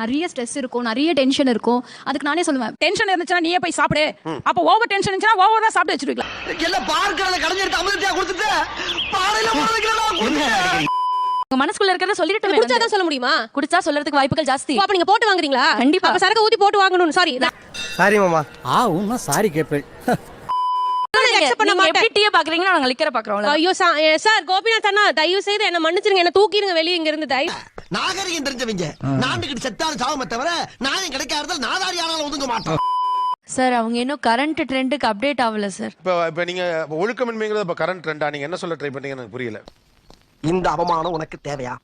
நிறைய ஸ்ட்ரெஸ் இருக்கும் நிறைய டென்ஷன் இருக்கும். அதுக்கு நானே சொல்லுவேன் டென்ஷன் இருந்துச்சுன்னா நீயே போய் சாப்பிடு. அப்ப ஓவர் டென்ஷன் இருந்துச்சுன்னா ஓவர் தான் சாப்பிட்டு வச்சிருக்கலாம். எல்லாம் பார்க்கறத கடைஞ்சிட்டு அமிர்தத்தையா கொடுத்துட்டு பாறையில உங்க மனசுக்குள்ள இருக்கிறத சொல்லிட்டு குடிச்சாதான் சொல்ல முடியுமா? குடிச்சா சொல்றதுக்கு வாய்ப்புகள் ஜாஸ்தி. அப்ப நீங்க போட்டு வாங்குறீங்களா? கண்டிப்பா. சரக்கு ஊத்தி போட்டு வாங்கணும் சாரி சாரி மாமா. ஆ உண்மை சாரி கேட்பேன். Accept பண்ண நீங்க மாட்டேன். எப்படி டீ பாக்குறீங்கன்னா நாங்க லிக்கர பாக்குறோம் ஐயோ சார் கோபிநாத் அண்ணா தயவு செய்து என்ன மன்னிச்சிருங்க. என்ன தூக்கிருங்க வெளிய இங்க இருந்து தயவு நாகரிகம் தெரிஞ்சவங்க. நாண்டுகிட்டு செத்தாலும் சாவமே தவிர நாயம் கிடைக்காத நாதாரி ஆனாலும் ஒதுங்க மாட்டோம். சார் அவங்க இன்னும் கரண்ட் ட்ரெண்டுக்கு அப்டேட் ஆகல சார். இப்போ இப்போ நீங்க இப்போ ஒழுக்கமின்மைங்கிறது இப்போ கரண்ட் ட்ரெண்டா நீங்க என்ன சொல்ல ட்ரை பண்ணீங்கன்னு எனக்கு புரியல. இந்த அவமானம் உனக்கு தேவையா?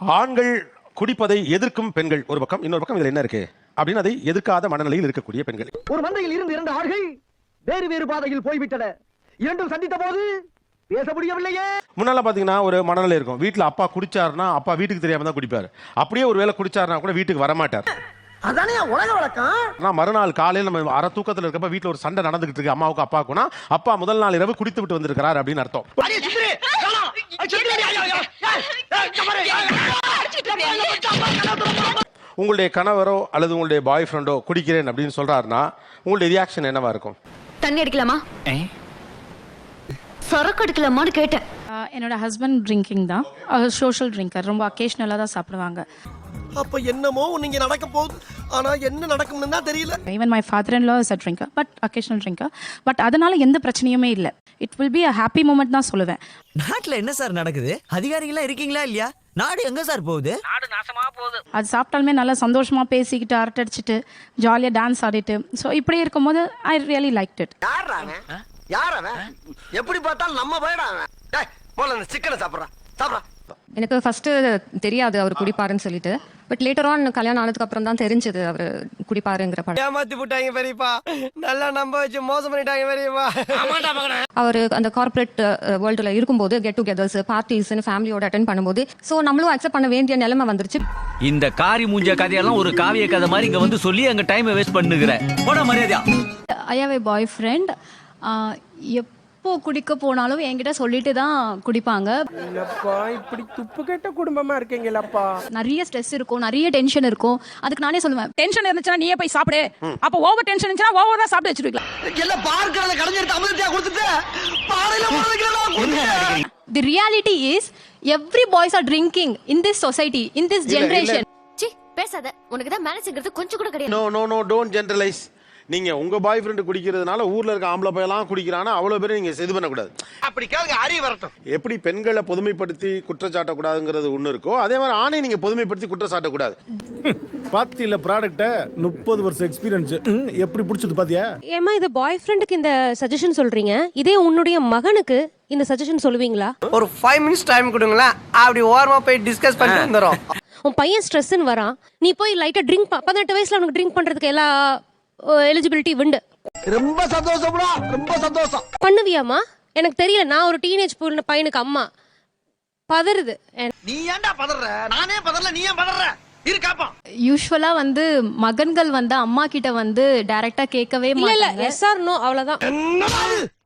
ஆண்கள் குடிப்பதை எதிர்க்கும் பெண்கள் ஒரு பக்கம் இன்னொரு பக்கம் இதுல என்ன இருக்கு? அப்படின்னு அதை எதிர்க்காத மனநிலையில் இருக்கக்கூடிய பெண்கள். ஒரு மந்தையில் இருந்து இரண்டு ஆடுகள் வேறு வேறு பாதையில் போய்விட்டன. இரண்டும் சந்தித்த போது பேச முடியவில்லையே. முன்னால பாத்தீங்கன்னா ஒரு மனநிலை இருக்கும். வீட்ல அப்பா குடிச்சாருன்னா அப்பா வீட்டுக்கு தெரியாம தான் குடிப்பாரு. அப்படியே ஒரு வேளை குடிச்சாருன்னா கூட வீட்டுக்கு வரமாட்டார். அதானே உலக வழக்கம்? ஆனா மறுநாள் காலையில் நம்ம அரை தூக்கத்துல இருக்கப்ப வீட்ல ஒரு சண்டை நடந்துகிட்டு இருக்கு. அம்மாவுக்கு அப்பாவுக்குனா அப்பா முதல் நாள் இரவு குடித்து விட்டு வந்திருக்கிறார் அப்படின்னு அர்த்தம். உங்களுடைய கணவரோ அல்லது உங்களுடைய பாய் ஃப்ரெண்டோ குடிக்கிறேன் அப்படின்னு சொல்றாருன்னா உங்களுடைய ரியாக்ஷன் என்னவா இருக்கும்? தண்ணி அடிக்கலாமா? சரக்கு அடிக்கலாமான்னு கேட்டேன். என்னோட ஹஸ்பண்ட் ட்ரிங்கிங் தான். அவர் சோஷியல் ட்ரிங்கர் ரொம்ப அக்கேஷ்னலாக தான் சாப்பிடுவாங்க. அப்ப என்னமோ நீங்க நடக்க போகுது. ஆனா என்ன நடக்கும்னு தான் தெரியல. Even my father in law is a drinker but occasional drinker but அதனால எந்த பிரச்சனையுமே இல்லை. It will be a happy moment தான் சொல்லுவேன். நாட்டுல என்ன சார் நடக்குது? அதிகாரிகளா இருக்கீங்களா இல்லையா? நாடு எங்க சார் போகுது? அது சாப்பிட்டாலுமே நல்லா சந்தோஷமா பேசிக்கிட்டு அரட்டடிச்சிட்டு ஜாலியாக டான்ஸ் ஆடிட்டு. ஸோ இப்படி இருக்கும்போது ஐ ரியலி லைக் இட் யார் அவன்? எப்படி பார்த்தாலும் நம்ம போயிடா அவன்? டேய், போல அந்த சிக்கனை சாப்பிட்றான் சாப்பிட்றான் எனக்கு ஃபர்ஸ்ட் தெரியாது அவர் குடிப்பாருன்னு சொல்லிட்டு. பட் லேட்டர் ஆன் கல்யாணம் ஆனதுக்கு அப்புறம் தான் தெரிஞ்சது அவர் குடிப்பாருங்கிற படம் ஏமாத்தி விட்டாங்க பெரியப்பா. நல்லா நம்ப வச்சு மோசம் பண்ணிட்டாங்க பெரியப்பா. அவர் அந்த கார்ப்பரேட் வேர்ல்டுல இருக்கும்போது கெட் டுகெதர்ஸ் பார்ட்டிஸ் ஃபேமிலியோட அட்டன் பண்ணும்போது ஸோ நம்மளும் அக்செப்ட் பண்ண வேண்டிய நிலைமை வந்துருச்சு. இந்த காரி மூஞ்ச கதையெல்லாம் ஒரு காவிய கதை மாதிரி இங்க வந்து சொல்லி அங்க டைம் வேஸ்ட் பண்ணுகிற. போட மரியாதையா. I have A bye friend எப்போ குடிக்க போனாலும் என்கிட்ட சொல்லிட்டு தான் குடிப்பாங்க. இல்லப்பா இப்படி துப்பு கெட்ட குடும்பமா இருக்கீங்களப்பா? நிறைய ஸ்ட்ரெஸ் இருக்கும் நிறைய டென்ஷன் இருக்கும். அதுக்கு நானே சொல்லுவேன் டென்ஷன் இருந்துச்சுன்னா நீயே போய் சாப்பிடு. அப்ப ஓவர் டென்ஷன் இருந்துச்சுன்னா ஓவர் தான் சாப்பிட்டு வச்சிருக்கலாம். எல்லாம் பார்க்கறத கடைஞ்சிட்டு அமிர்தத்தையா கொடுத்துட்டு பாறையில the reality is every boys are drinking in this society in this generation C பேசாத. உனக்கு தான் மேனேஜ்ங்கிறது கொஞ்சம் கூட கிடையாது. No no no don't generalize நீங்க உங்க பாய் ஃப்ரெண்டு குடிக்கிறதுனால ஊர்ல இருக்க ஆம்பளை பையெல்லாம் குடிக்கிறானா? அவ்வளவு பேரும் நீங்க இது பண்ணக்கூடாது. அப்படி கேளுங்க அறிவு வரட்டும். எப்படி பெண்களை பொதுமைப்படுத்தி குற்றச்சாட்டக்கூடாதுங்கிறது ஒண்ணு இருக்கோ அதே மாதிரி ஆணை நீங்க பொதுமைப்படுத்தி குற்றம் சாட்டக்கூடாது பாத்தியில ப்ராடக்ட்ட முப்பது வருஷம் எக்ஸ்பீரியன்ஸ் எப்படி பிடிச்சது பாத்தியா? ஏமா இது பாய் ஃப்ரெண்டுக்கு இந்த சஜஷன் சொல்றீங்க? இதே உன்னுடைய மகனுக்கு இந்த சஜஷன் சொல்லுவீங்களா? ஒரு ஃபைவ் மினிட்ஸ் டைம் கொடுங்களேன். அப்படி ஓரமா போய் டிஸ்கஸ் பண்ணிட்டு வந்துடும் உன் பையன் ஸ்ட்ரெஸ்ன்னு வரான். நீ போய் லைட்டா ட்ரிங்க் பதினெட்டு வயசுல அவனுக்கு ட்ரிங்க் பண்றதுக்கு எல்லா எலிஜிபிலிட்டி உண்டு. ரொம்ப சந்தோஷம்டா ரொம்ப சந்தோஷம். பண்ணுவியாமா எனக்கு தெரியல நான் ஒரு டீனேஜ் பையனுக்கு அம்மா. பதறுது. நீ ஏன்டா பதற? நானே பதறல நீ ஏன் பதற? யூஸ்வலா வந்து மகன்கள் வந்து அம்மா கிட்ட வந்து டைரக்டா கேட்கவே இல்ல இல்ல மாட்டாங்க. எஸ் ஆர் நோ அவ்வளவுதான்?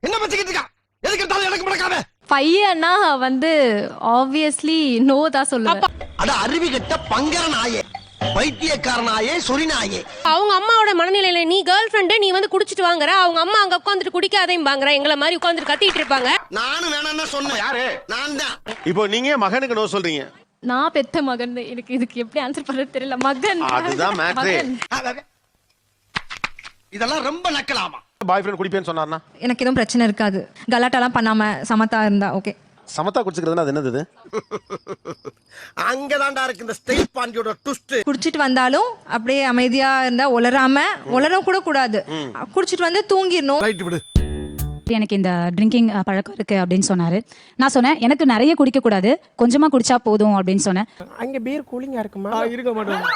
என்ன பச்சிக்கிட்டு இருக்கா? எதுக்கு எடுத்தாலும் எனக்கு முடக்காம பையனா வந்து ஆப்வியஸ்லி நோ தான் சொல்லுவேன். அட அருவி கட்ட பங்கர நாயே. பைத்தியக்கார நாயே சொரி நாயே அவங்க அம்மாவோட மனநிலையில நீ கேர்ள் ஃப்ரெண்டு நீ வந்து குடிச்சிட்டு வாங்குற. அவங்க அம்மா அங்க உட்காந்துட்டு குடிக்காதையும் பாங்குற எங்களை மாதிரி உட்காந்துட்டு கத்திட்டு இருப்பாங்க. நானும் வேணாம்னு சொன்னேன். யாரு? நான் தான். இப்போ நீங்க ஏன் மகனுக்கு நோ சொல்றீங்க? நான் பெத்த மகன். எனக்கு இதுக்கு எப்படி ஆன்சர் பண்றது தெரியல. மகன். அதுதான். மகன். இதெல்லாம் ரொம்ப நக்கலாமா? பாய் ஃப்ரெண்ட் குடிப்பேன்னு சொன்னார்னா? எனக்கு எதுவும் பிரச்சனை இருக்காது. கலாட்டாலாம் பண்ணாம சமத்தா இருந்தா ஓகே சமத்தா குடிச்சுக்கிறதுனா அது என்னது? அங்கதான்டா இருக்கு இந்த ஸ்டைல் பாண்டியோட ட்விஸ்ட் குடிச்சிட்டு வந்தாலும் அப்படியே அமைதியா இருந்தா உளராம உளர கூட கூடாது. குடிச்சிட்டு வந்து தூங்கிடணும். ரைட் விடு. எனக்கு இந்த ட்ரிங்கிங் பழக்கம் இருக்கு அப்படின்னு சொன்னாரு. நான் சொன்னேன் எனக்கு நிறைய குடிக்க கூடாது. கொஞ்சமா குடிச்சா போதும் அப்படின்னு சொன்னேன். அங்க பீர் கூலிங்கா இருக்குமா? இருக்க மாட்டேன்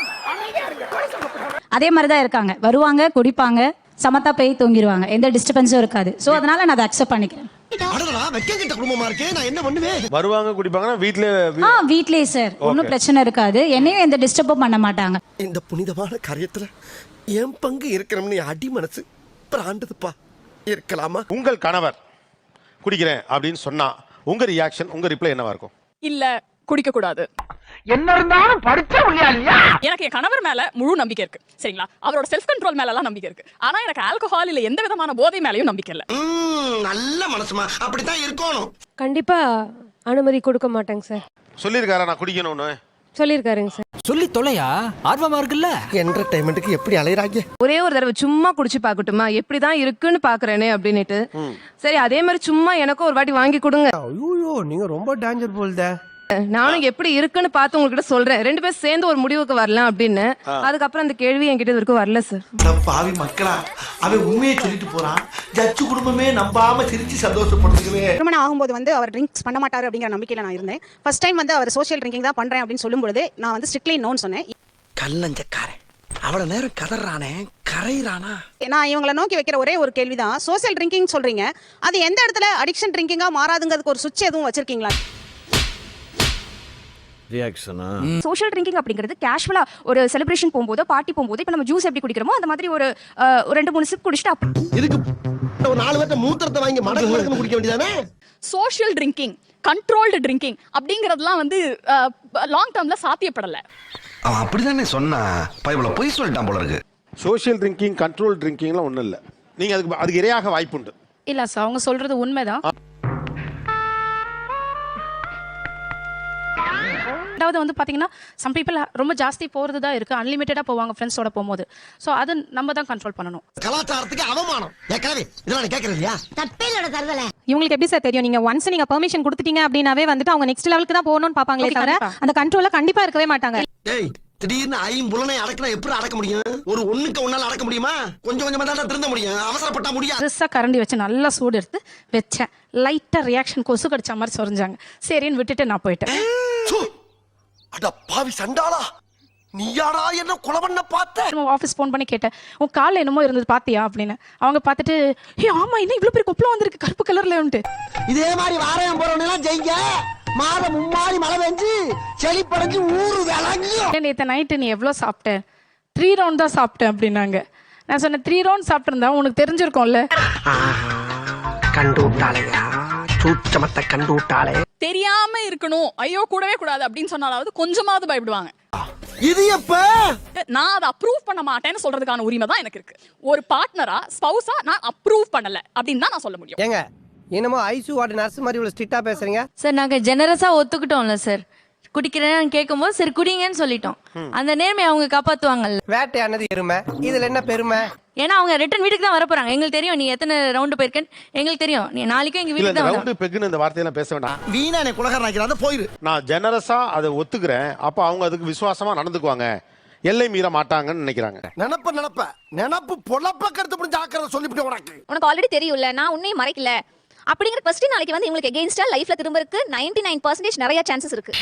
அதே மாதிரி தான் இருக்காங்க. வருவாங்க குடிப்பாங்க. சமத்தா போய் தூங்கிடுவாங்க எந்த டிஸ்டர்பன்ஸும் இருக்காது. ஸோ அதனால நான் அதை அக்செப்ட் பண்ணிக்கிறேன். அடடா வெக்கம் கிட்ட குடும்பமா இருக்கே? நான் என்ன பண்ணுவேன்? வருவாங்க குடிப்பாங்கன்னா வீட்ல ஆ வீட்லயே சார் ஒன்றும் பிரச்சனை இருக்காது. என்னையும் எந்த டிஸ்டர்பும் பண்ண மாட்டாங்க. இந்த புனிதமான காரியத்துல என் பங்கு இருக்கணும்னு அடி மனசு பிராண்டதுப்பா. இருக்கலாமா? உங்கள் கணவர் குடிக்கிறேன் அப்படின்னு சொன்னா உங்க ரியாக்ஷன் உங்க ரிப்ளை என்னவா இருக்கும்? இல்ல குடிக்க கூடாது என்ன இருந்தாலும் படிச்ச இல்லையா? எனக்கு என் கணவர் மேல முழு நம்பிக்கை இருக்கு. சரிங்களா? அவரோட செல்ஃப் கண்ட்ரோல் மேல எல்லாம் நம்பிக்கை இருக்கு. ஆனா எனக்கு ஆல்கஹால் இல்ல எந்த விதமான போதை மேலயும் நம்பிக்கை இல்ல. நல்ல மனசுமா. அப்படித்தான் இருக்கணும். கண்டிப்பா அனுமதி கொடுக்க மாட்டேங்க சார். சொல்லியிருக்காரா நான் குடிக்கணும்னு? சொல்லியிருக்காருங்க சார். சொல்லி தொலையா? ஆர்வமா இருக்குல்ல? என்டர்டைன்மெண்ட்டுக்கு எப்படி அலையறாங்க? ஒரே ஒரு தடவை சும்மா குடிச்சு பார்க்கட்டுமா? எப்படிதான் இருக்குன்னு பாக்குறேனே அப்படின்னுட்டு. சரி அதே மாதிரி சும்மா எனக்கும் ஒரு வாட்டி வாங்கி கொடுங்க. ஐயோ நீங்க ரொம்ப டேஞ்சர் போல்தே. நானும் எப்படி இருக்குன்னு பார்த்து உங்ககிட்ட சொல்றேன். ரெண்டு பேரும் சேர்ந்து ஒரு முடிவுக்கு வரலாம் அப்படின்னு. அதுக்கப்புறம் அந்த கேள்வி என்கிட்ட இது வரைக்கும் வரல சார் பாவி மக்களா? அவன் உண்மையை சொல்லிட்டு போறான். ஜட்ஜு குடும்பமே நம்பாம சிரிச்சு சந்தோஷப்படுத்துக்கவே திருமணம் ஆகும்போது வந்து அவர் ட்ரிங்க்ஸ் பண்ண மாட்டாரு அப்படிங்கிற நம்பிக்கையில நான் இருந்தேன். ஃபர்ஸ்ட் டைம் வந்து அவர் சோஷியல் ட்ரிங்கிங் தான் பண்றேன் அப்படின்னு சொல்லும்போது நான் வந்து ஸ்ட்ரிக்ட்லி நோன்னு சொன்னேன். கல்லஞ்சக்காரன். அவ்வளவு நேரம் கதறானே கரையிறானா? நான் இவங்களை நோக்கி வைக்கிற ஒரே ஒரு கேள்விதான். சோஷியல் ட்ரிங்கிங் சொல்றீங்க. அது எந்த இடத்துல அடிக்ஷன் ட்ரிங்கிங்கா மாறாதுங்கிறதுக்கு ஒரு சுவிட்ச் எதுவும் வச்சிருக்கீங்களா? ரியாக்ஷனா சோஷியல் ட்ரிங்கிங் அப்படிங்கிறது கேஷுவலா ஒரு செலிப்ரேஷன் போகும்போது பார்ட்டி போகும்போது இப்போ நம்ம ஜூஸ் எப்படி குடிக்கிறோமோ அந்த மாதிரி ஒரு அஹ், ஒரு ரெண்டு மூணு சிப் குடிச்சிட்டு அப்புறம் இதுக்கு ஒரு நாலு பேர்த்த மூத்திரத்தை வாங்கி மடக்கு மடக்குன்னு குடிக்க வேண்டியதானே? சோஷியல் ட்ரிங்கிங் கண்ட்ரோல்டு ட்ரிங்கிங் அப்படிங்கறதெல்லாம் வந்து லாங் டேர்ம்ல சாத்தியப்படல. அவன் அப்படிதானே சொன்னா? பைபிள பொய் சொல்லிட்டான் போல இருக்கு. சோஷியல் ட்ரிங்கிங் கண்ட்ரோல் ட்ரிங்கிங்லாம் ஒன்றும் இல்லை. நீங்க அதுக்கு அதுக்கு இரையாக வாய்ப்புண்டு. இல்ல சார் அவங்க சொல்றது உண்மைதான். ரெண்டாவது வந்து பாத்தீங்கன்னா சம் பீப்புள் ரொம்ப ஜாஸ்தி போறது தான் இருக்கு. அன்லிமிட்டடா போவாங்க ஃப்ரெண்ட்ஸோட போகும்போது. ஸோ அது நம்ம தான் கண்ட்ரோல் பண்ணணும். கலாச்சாரத்துக்கு அவமானம். இவங்களுக்கு எப்படி சார் தெரியும்? நீங்க ஒன்ஸ் நீங்க பெர்மிஷன் கொடுத்துட்டீங்க அப்படின்னாவே வந்துட்டு அவங்க நெக்ஸ்ட் லெவலுக்கு தான் போகணும்னு பாப்பாங்களே Okay, தவிர. அந்த கண்ட்ரோல கண்டிப்பா இருக்கவே மாட்டாங்க. டேய் திடீர்னு ஐம்புலனை அடக்கினா எப்படி அடக்க முடியும்? ஒரு ஒண்ணுக்கு ஒன்னால அடக்க முடியுமா? கொஞ்சம் கொஞ்சமா தான் திருந்த முடியும். அவசரப்பட்டா முடியாது பெருசாக கரண்டி வச்சு நல்லா சூடு எடுத்து வச்சேன். லைட்டாக ரியாக்ஷன் கொசு கடிச்ச மாதிரி சொரிஞ்சாங்க. சரின்னு விட்டுட்டு நான் போயிட்டேன்! அட பாவி சண்டாளா. நீயாடா என்ன கொலை பண்ண பார்த்த ஆஃபீஸ் ஃபோன் பண்ணி கேட்டேன். உன் காலில் என்னமோ இருந்தது பாத்தியா அப்படின்னு. அவங்க பார்த்துட்டு ஏ ஆமா என்ன இவ்வளோ பெரிய கொப்பளம் வந்திருக்கு. கருப்பு கலர்லன்ட்டு இதே மாதிரி வாரம் போறவங்க எல்லாம் ஜெயிங்க. மாதம் மும்மாறி மழை பெஞ்சு செளி படைஞ்சு ஊரு விளங்கியும் நேற்று நைட்டு நீ எவ்வளோ சாப்பிட்ட? த்ரீ ரவுண்ட் தான் சாப்பிட்டேன் அப்படின்னாங்க. நான் சொன்னேன் த்ரீ ரவுண்ட் சாப்பிட்ருந்தா உனக்கு தெரிஞ்சிருக்கும்ல. கண்டு விட்டாளையா சூச்சமத்தை கண்டு விட்டாளே தெரியாம இருக்கணும். ஐயோ கூடவே கூடாது அப்படின்னு சொன்னாலாவது கொஞ்சமாவது பயப்படுவாங்க. இது எப்ப? நான் அதை அப்ரூவ் பண்ண மாட்டேன்னு சொல்றதுக்கான உரிமை தான் எனக்கு இருக்கு. ஒரு பார்ட்னரா ஸ்பௌஸா நான் அப்ரூவ் பண்ணல அப்படின்னு தான் நான் சொல்ல முடியும். ஏங்க என்னமோ ஐசு வார்டு நர்ஸ் மாதிரி இவ்வளவு ஸ்ட்ரிக்டா பேசுறீங்க? சார் நாங்க ஜெனரஸா ஒத்துக்கிட்டோம்ல சார். குடிக்கிறேன்னு கேட்கும்போது சரி குடிங்கன்னு சொல்லிட்டோம். அந்த நேர்மையை அவங்க காப்பாத்துவாங்கல்ல. வேட்டையானது எருமை. இதுல என்ன பெருமை? ஏன்னா அவங்க ரிட்டர்ன் வீட்டுக்கு தான் வர போறாங்க எங்களுக்கு தெரியும் நீ எத்தனை ரவுண்டு போயிருக்கேன்னு எங்களுக்கு தெரியும். நீ நாளைக்கும் எங்க இல்ல வீட்டுக்கு இந்த தான் ரவுண்டு பெக்குன்னு இந்த வார்த்தையெல்லாம் பேச வேண்டாம். வீணா என்னை குலகாரன் ஆக்கிறாத போயிரு. நான் ஜெனரஸா அதை ஒத்துக்கிறேன். அப்போ அவங்க அதுக்கு விசுவாசமா நடந்துக்குவாங்க. எல்லை மீற மாட்டாங்கன்னு நினைக்கிறாங்க. நினப்ப நினப்ப. நினப்பு பொழப்ப கருத்து புரிஞ்சு ஆக்கிறத சொல்லிவிட்டு உனக்கு. உனக்கு ஆல்ரெடி தெரியும்ல நான் உன்னையும் மறைக்கல. அப்படிங்கிற கொஸ்டின் நாளைக்கு வந்து இவங்களுக்கு எகெயின்ஸ்டா லைஃப்ல திரும்ப இருக்கு. நைன்டி நைன் பர்சன்டேஜ் நிறைய சான்சஸ் இருக்கு.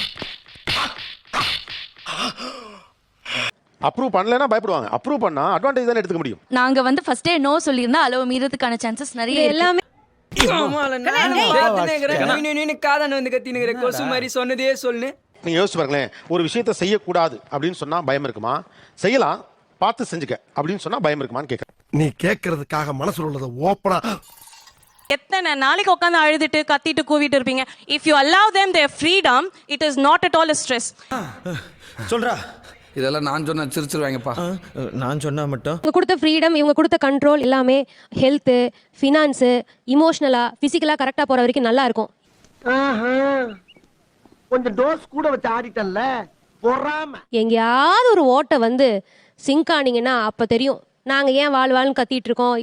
அப்ரூவ் பண்ணலைன்னா பயப்படுவாங்க. அப்ரூவ் பண்ணா அட்வான்டேஜ் தானே எடுத்துக்க முடியும். நாங்க வந்து ஃபர்ஸ்டே நோ சொல்லியிருந்தா அளவு மீறதுக்கான சான்சஸ் நிறைய. எல்லாமே காதன் வந்து கத்தினுங்கிற கொசு மாதிரி சொன்னதே சொல்லு. நீங்க யோசிச்சு பாருங்களேன். ஒரு விஷயத்த செய்யக்கூடாது அப்படின்னு சொன்னா பயம் இருக்குமா? செய்யலாம் பார்த்து செஞ்சுக்க அப்படின்னு சொன்னா பயம் இருக்குமான்னு கேட்கறேன் நீ கேட்கறதுக்காக மனசுல உள்ளதை ஓப்பனா எத்தனை நாளைக்கு உட்காந்து அழுதுட்டு கத்திட்டு கூவிட்டு இருப்பீங்க? If you allow them their freedom it is not at all stress சொல்றா. இதெல்லாம் நான் சொன்ன சிரிச்சிருவாங்கப்பா. நான் சொன்னா மட்டும்? இவங்க கொடுத்த ஃப்ரீடம் இவங்க கொடுத்த கண்ட்ரோல் எல்லாமே ஹெல்த்து ஃபினான்ஸு இமோஷனலாக ஃபிசிக்கலாக கரெக்டாக போகிற வரைக்கும் நல்லா இருக்கும். கொஞ்சம் டோஸ் கூட வச்சு ஆடிட்டல்ல பொறாம. எங்கேயாவது ஒரு ஓட்டை வந்து சிங்க் ஆனீங்கன்னா அப்போ தெரியும். நாங்கள் ஏன் வாழ் வாழ்னு கத்திட்டு இருக்கோம்?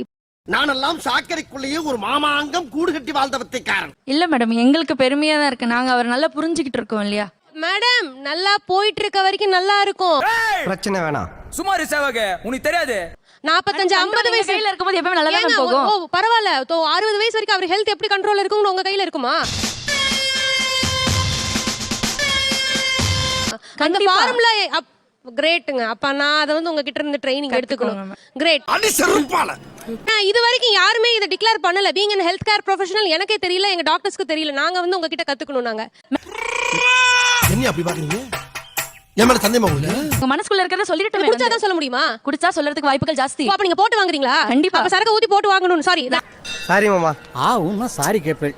நானெல்லாம் சாக்கடைக்குள்ளேயே ஒரு மாமாங்கம் கூடு கட்டி வாழ்ந்த வித்தைக்காரன் இல்ல மேடம் எங்களுக்கு பெருமையா தான் இருக்கு. நாங்க அவர் நல்லா புரிஞ்சுக்கிட்டு இருக்கோம் இல்லையா? மேடம் நல்லா போயிட்டு இருக்க வரைக்கும் நல்லா இருக்கும். பிரச்சனை வேணாம் சுமார் சேவக உனக்கு தெரியாது. நாற்பத்தஞ்சு ஐம்பது வயசு. கையில இருக்கும்போது எப்பவுமே நல்லா தான் போகும்? ஓ, பரவாயில்ல. தோ அறுபது வயசு வரைக்கும் அவர் ஹெல்த் எப்படி கண்ட்ரோல் இருக்கும்னு உங்க கையில இருக்குமா? அந்த கண்டிப்பா. ஃபார்முலா கிரேட்டுங்க அப்ப நான் அதை வந்து உங்ககிட்ட இருந்து ட்ரைனிங் எடுத்துக்கணும். கிரேட் அடி செருப்பால. இது வரைக்கும் யாருமே இதை டிக்ளேர் பண்ணல. Being an health care professional எனக்கே தெரியல எங்க டாக்டர்ஸ்க்கு தெரியல. நாங்க வந்து உங்ககிட்ட கத்துக்கணும் நாங்க. என்ன அப்படி பாக்குறீங்க? என் மேல சந்தேகமா உங்களுக்கு உங்க மனசுக்குள்ள இருக்கிறத சொல்லிட்டு குடிச்சாதான் சொல்ல முடியுமா? குடிச்சா சொல்றதுக்கு வாய்ப்புகள் ஜாஸ்தி. அப்ப நீங்க போட்டு வாங்குறீங்களா? கண்டிப்பா. அப்ப சரக்கு ஊத்தி போட்டு வாங்கணும் சாரி சாரி மாமா. ஆ உண்மை சாரி கேட்பேன்.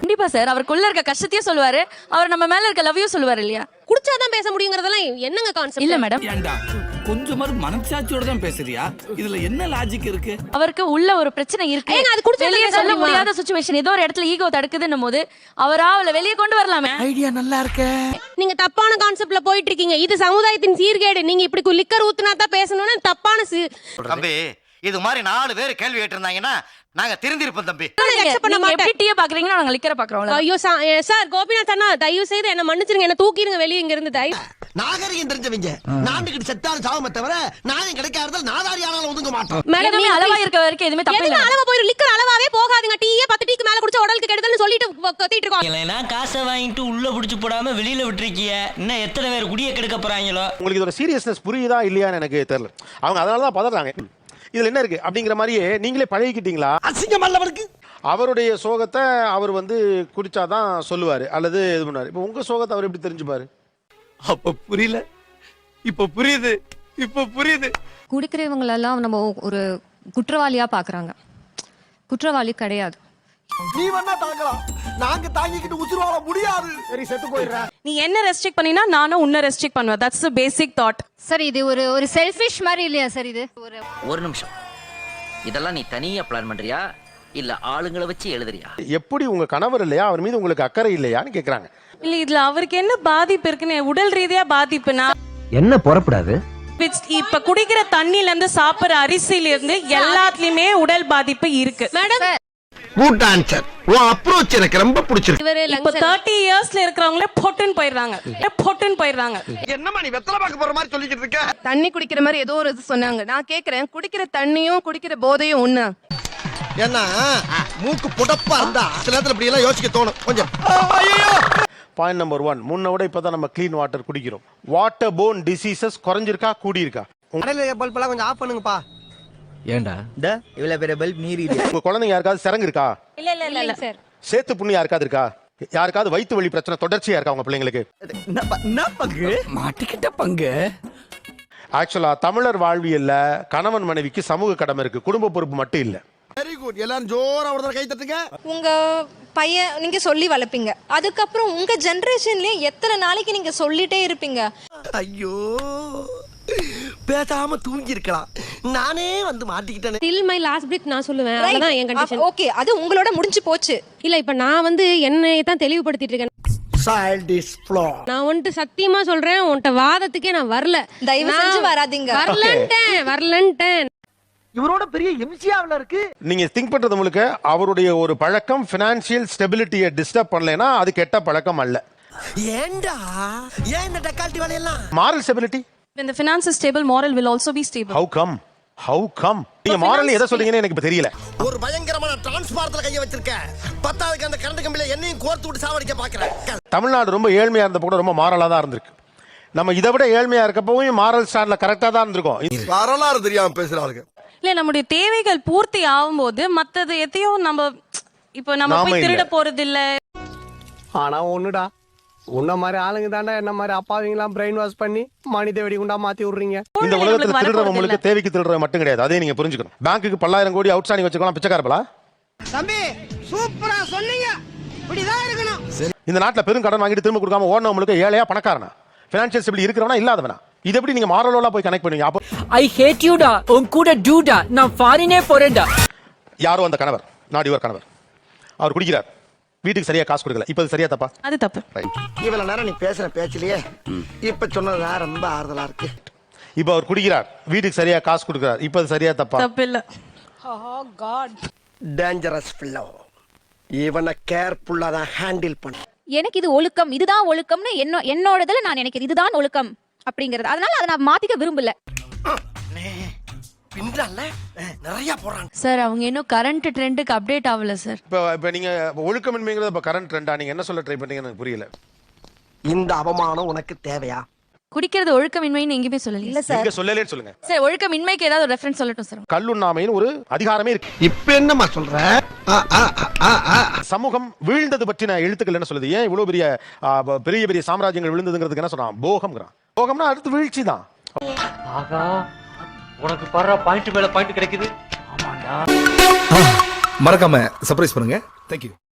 கண்டிப்பா சார் அவருக்குள்ள இருக்க கஷ்டத்தையும் சொல்லுவாரு. அவர் நம்ம மேல இருக்க லவ்வையும் சொல்லுவாரு இல்லையா? குடிச்சாதான் பேச முடியுங்கிறதெல்லாம் என்னங்க கான்செப்ட் இல்ல மேடம் ஏண்டா? கொஞ்சமாவது மனசாட்சியோட தான் பேசுறியா? இதுல என்ன லாஜிக் இருக்கு? அவருக்கு உள்ள ஒரு பிரச்சனை இருக்கு. ஏங்க, அது குடிச்சா வெளியே சொல்ல? முடியாத சுச்சுவேஷன் ஏதோ ஒரு இடத்துல ஈகோ தடுக்குதுன்னும் போது அவரா அவளை வெளியே கொண்டு வரலாமே. ஐடியா நல்லா இருக்கே. நீங்க தப்பான கான்செப்ட்ல போயிட்டு இருக்கீங்க இது சமுதாயத்தின் சீர்கேடு. நீங்க இப்படி லிக்கர் ஊத்துனா தான் பேசணும்னு தப்பான சி- தம்பி இது மாதிரி நாலு பேர் கேள்வி கேட்டிருந்தாங்கன்னா நாங்க திருந்திருப்போம் தம்பி. பண்ண மாட்டேன். எப்படி டீயை பாக்குறீங்கன்னா நாங்க லிக்கரை பாக்குறோம் ஐயோ சார் கோபிநாத் அண்ணா தயவு செய்து என்ன மன்னிச்சிருங்க. என்ன தூக்கிடுங்க வெளியே இங்க இருந்து தயவு நாகரிகம் தெரிஞ்சவங்க. நாண்டுகிட்டு செத்தாலும் சாவமே தவிர நாயம் கிடைக்காததால் நாதாரி ஆனாலும் ஒதுங்க மாட்டோம். மேடம் நீங்க அளவா இருக்க வரைக்கும் எதுவுமே தப்பு இல்ல. அளவா போயிரு லிக்கர் அளவாவே போகாதீங்க. டீயே பத்து டீக்கு மேல குடிச்சா உடலுக்கு கெடுதல்னு சொல்லிட்டு கத்திட்டு இருக்கோம். இல்லைன்னா காசை வாங்கிட்டு உள்ள புடிச்சு போடாம வெளியில விட்டுருக்கிய. இன்னும் எத்தனை பேர் குடிய கெடுக்க போறாங்களோ? உங்களுக்கு இதோட சீரியஸ்னஸ் புரியுதா இல்லையான்னு எனக்கு தெரியல. அவங்க அதனால தான் பதறாங்க. இதுல என்ன இருக்கு? அப்படிங்கிற மாதிரியே நீங்களே பழகிக்கிட்டீங்களா? அசிங்கம் அல்லவனுக்கு. அவருடைய சோகத்தை அவர் வந்து குடிச்சாதான் சொல்லுவாரு. அல்லது இது பண்ணாரு இப்போ உங்க சோகத்தை அவர் எப்படி தெரிஞ்சுப்பாரு? அப்ப புரியல. இப்ப புரியுது. இப்ப புரியுது. குடிக்கிறவங்களெல்லாம் நம்ம ஒரு குற்றவாளியா பாக்குறாங்க. குற்றவாளி கிடையாது. நீ வேணா தாங்கலாம். நாங்க தாங்கிக்கிட்டு உசுறு வாழ முடியாது. சரி செத்து போயிடுறா. நீ என்ன ரெஸ்ட்ரிக்ட் பண்ணினா நானும் உன்ன ரெஸ்ட்ரிக்ட் பண்ணுவேன். That's the basic thought sir இது ஒரு ஒரு செல்ஃபிஷ் மாதிரி இல்லையா சார் இது? ஒரு ஒரு நிமிஷம். இதெல்லாம் நீ தனியா பிளான் பண்றியா? இல்ல ஆளுங்களை வச்சு எழுதுறியா? எப்படி உங்க கணவர் இல்லையா? அவர் மீது உங்களுக்கு அக்கறை இல்லையான்னு கேக்குறாங்க. இல்ல இதுல அவருக்கு என்ன பாதிப்பு இருக்குன்னு உடல் ரீதியா பாதிப்புனா என்ன புறப்படாது? இப்ப குடிக்கிற தண்ணில இருந்து சாப்பிடுற அரிசியில இருந்து எல்லாத்துலயுமே உடல் பாதிப்பு இருக்கு. மேடம் குட் ஆன்சர் உன் அப்ரோச் எனக்கு ரொம்ப பிடிச்சிருக்கு. இவரு இப்ப தேர்ட்டி இயர்ஸ்ல இருக்கிறவங்களே பொட்டுன்னு போயிடுறாங்க பொட்டுன்னு போயிடுறாங்க என்னம்மா நீ வெத்தலை பார்க்க போற மாதிரி சொல்லிக்கிட்டு இருக்க? தண்ணி குடிக்கிற மாதிரி ஏதோ ஒரு இது சொன்னாங்க. நான் கேக்குறேன் குடிக்கிற தண்ணியும் குடிக்கிற போதையும் ஒண்ணு. ஏன்னா மூக்கு புடப்பா இருந்தா சில நேரத்துல இப்படி எல்லாம் யோசிக்க தோணும். கொஞ்சம். பாயிண்ட் நம்பர் ஒன் முன்ன விட இப்பதான் நம்ம க்ளீன் வாட்டர் குடிக்கிறோம். வாட்டர் போன் டிசீசஸ் குறைஞ்சிருக்கா கூடியிருக்கா? உங்க- பல்ப் எல்லாம் கொஞ்சம் ஆஃப் பண்ணுங்கப்பா. ஏண்டா? இவ்வளவு பெரிய பல்ப் நீரி உங்க குழந்தைங்க யாருக்காவது சிறங்கு இருக்கா இல்ல இல்ல இல்ல. இல்ல சார் சேத்து புண்ணு யாருக்காவது இருக்கா? யாருக்காவது வயிற்று வலி பிரச்சனை தொடர்ச்சியா இருக்கா உங்க பிள்ளைங்களுக்கு? என்ன பங்கு? மாட்டிக்கிட்ட பங்கு. ஆக்சுவலா தமிழர் வாழ்வியல்ல கணவன் மனைவிக்கு சமூக கடமை இருக்கு குடும்ப பொறுப்பு மட்டும் இல்ல. வெரி குட் எல்லாரும் ஜோரா ஒரு கை தட்டுங்க. உங்க பையன் நீங்க சொல்லி வளர்ப்பீங்க. அதுக்கப்புறம் உங்க ஜெனரேஷன்லயே எத்தனை நாளைக்கு நீங்க சொல்லிட்டே இருப்பீங்க? ஐயோ. பேசாம தூங்கி இருக்கலாம் நானே வந்து மாட்டிக்கிட்டேனே. டில் மை லாஸ்ட் பிரேக் நான் சொல்லுவேன். அதான் என் கண்டிஷன் ஓகே அது உங்களோட முடிஞ்சு போச்சு. இல்ல இப்ப நான் வந்து என்னை தான் தெளிவுபடுத்திட்டு இருக்கேன். சைல்டிஷ் ஃப்ளோ நான் வந்துட்டு சத்தியமா சொல்றேன் உன்கிட்ட வாதத்துக்கே நான் வரல. தயவு நான் செஞ்சு வராதீங்க. வரலன்ட்டேன் வரலன்ட்டேன். இவரோட பெரிய எம்சிஆவில் இருக்கு. நீங்க திங்க் பண்றது முழுக்க அவருடைய ஒரு பழக்கம் பினான்சியல் ஸ்டெபிலிட்டியை டிஸ்டர்ப் பண்ணலைன்னா அது கெட்ட பழக்கம் அல்ல. ஏண்டா? ஏன் இந்த டக்கால்ட்டி வேலையெல்லாம்? Moral stability when the finance is stable moral will also be stable. How come how come நீங்க மாரல் எதை சொல்றீங்கன்னு எனக்கு இப்ப தெரியல. ஒரு பயங்கரமான டிரான்ஸ்பாரத்துல கைய வச்சிருக்க பத்தாவதுக்கு அந்த கரண்ட் கம்பியில என்னையும் கோர்த்து விட்டு சாவடிக்க பாக்குறேன் தமிழ்நாடு ரொம்ப ஏழ்மையா இருந்தப்போ கூட ரொம்ப மாரலா தான் இருந்திருக்கு. நம்ம இதை விட ஏழ்மையா இருக்கப்பவும் மாரல் ஸ்டாண்ட்ல கரெக்டா தான் இருந்திருக்கோம். வரலாறு தெரியாம பேசுறாளுங்க இல்ல நம்முடைய தேவைகள் பூர்த்தி ஆகும்போது மத்தது எதையும் நம்ம இப்போ நம்ம நாம போய் இல்ல. திருட போறது இல்ல ஆனா ஒண்ணுடா. உன்ன மாதிரி ஆளுங்க தாண்டா என்ன மாதிரி அப்பாவிங்களாம் பிரெயின் வாஷ் பண்ணி மனித வெடிகுண்டா மாத்தி விடுறீங்க? இந்த உலகத்துல நம்மளுக்கு திருடுறவங்க வரப்போறது முழுக்க தேவைக்கு திருடுறவங்க மட்டும் கிடையாது. அதே நீங்க புரிஞ்சுக்கணும். பேங்க்குக்கு பல்லாயிரம் கோடி அவுட் ஸ்டாண்டிங் வச்சுக்கலாம் பிச்சைக்காரப்பலா தம்பி சூப்பரா சொன்னீங்க. இப்படிதான் இருக்கணும். இந்த நாட்டுல பெரும் கடன் வாங்கிட்டு திரும்ப கொடுக்காம ஓடினவங்க முழுக்க ஏழையா பணக்காரனா? பினான்சியல் ஸ்டெபிலிட்டி இருக்கிறவனா இல்லாதவனா? இது எப்படி நீங்க மாரலோலாம் போய் கனெக்ட் பண்ணுவீங்க? அப்போ ஐ ஹேட் யூடா உன் கூட டூடா நான் ஃபாரினே போறேன்டா. யாரோ அந்த கணவர். நாட் யுவர் கணவர். அவர் குடிக்கிறார். வீட்டுக்கு சரியா காசு கொடுக்கல. இப்போ அது சரியா தப்பா? அது தப்பு. ரைட் இவ்வளவு நேரம் நீ பேசுற பேச்சிலேயே இப்ப சொன்னதுதான் ரொம்ப ஆறுதலா இருக்கு. இப்போ அவர் குடிக்கிறார். வீட்டுக்கு சரியா காசு கொடுக்குறார். இப்போ அது சரியா தப்பா? தப்பு இல்ல டேஞ்சரஸ் ஃபில்லோ இவனை கேர்ஃபுல்லா தான் ஹேண்டில் பண்ண. எனக்கு இது ஒழுக்கம் இதுதான் ஒழுக்கம்னு என்ன என்னோடதுல நான் நினைக்கிறேன். இதுதான் ஒழுக்கம் அப்படிங்கறது. அதனால அதை நான் மாத்திக்க விரும்பல. பின்றால நிறைய போறாங்க. சார் அவங்க இன்னும் கரண்ட் ட்ரெண்டுக்கு அப்டேட் ஆகல சார். இப்போ இப்போ நீங்க ஒழுக்கமின்மைங்கிறது இப்போ கரண்ட் ட்ரெண்டா நீங்க என்ன சொல்ல ட்ரை பண்ணீங்கன்னு எனக்கு புரியல. இந்த அவமானம் உனக்கு தேவையா? குடிக்கிறது ஒழுக்கமின்மைன்னு எங்கேயுமே சொல்லல இல்ல சார். நீங்க சொல்லலேன்னு சொல்லுங்க. சார் ஒழுக்கமின்மைக்கு ஏதாவது ரெஃபரன்ஸ் சொல்லட்டும் சார். கல்லுண்ணாமைன்னு ஒரு அதிகாரமே இருக்கு. இப்ப என்னம்மா சொல்ற? ஆ, ஆ, ஆ, ஆ. சமூகம் வீழ்ந்தது பற்றின எழுத்துக்கள் என்ன சொல்லுது? ஏன் இவ்வளவு பெரிய ஆ, ப- பெரிய பெரிய சாம்ராஜ்யங்கள் விழுந்ததுங்கிறதுக்கு என்ன சொல்றான்? போகம்ங்கிறான். போகம்னா அடுத்து வீழ்ச்சி தான் ஆகா உனக்கு பாரு பாயிண்ட் மேல பாயிண்ட் கிடைக்குது. மறக்காம சர்ப்ரைஸ் பண்ணுங்க. தேங்க்யூ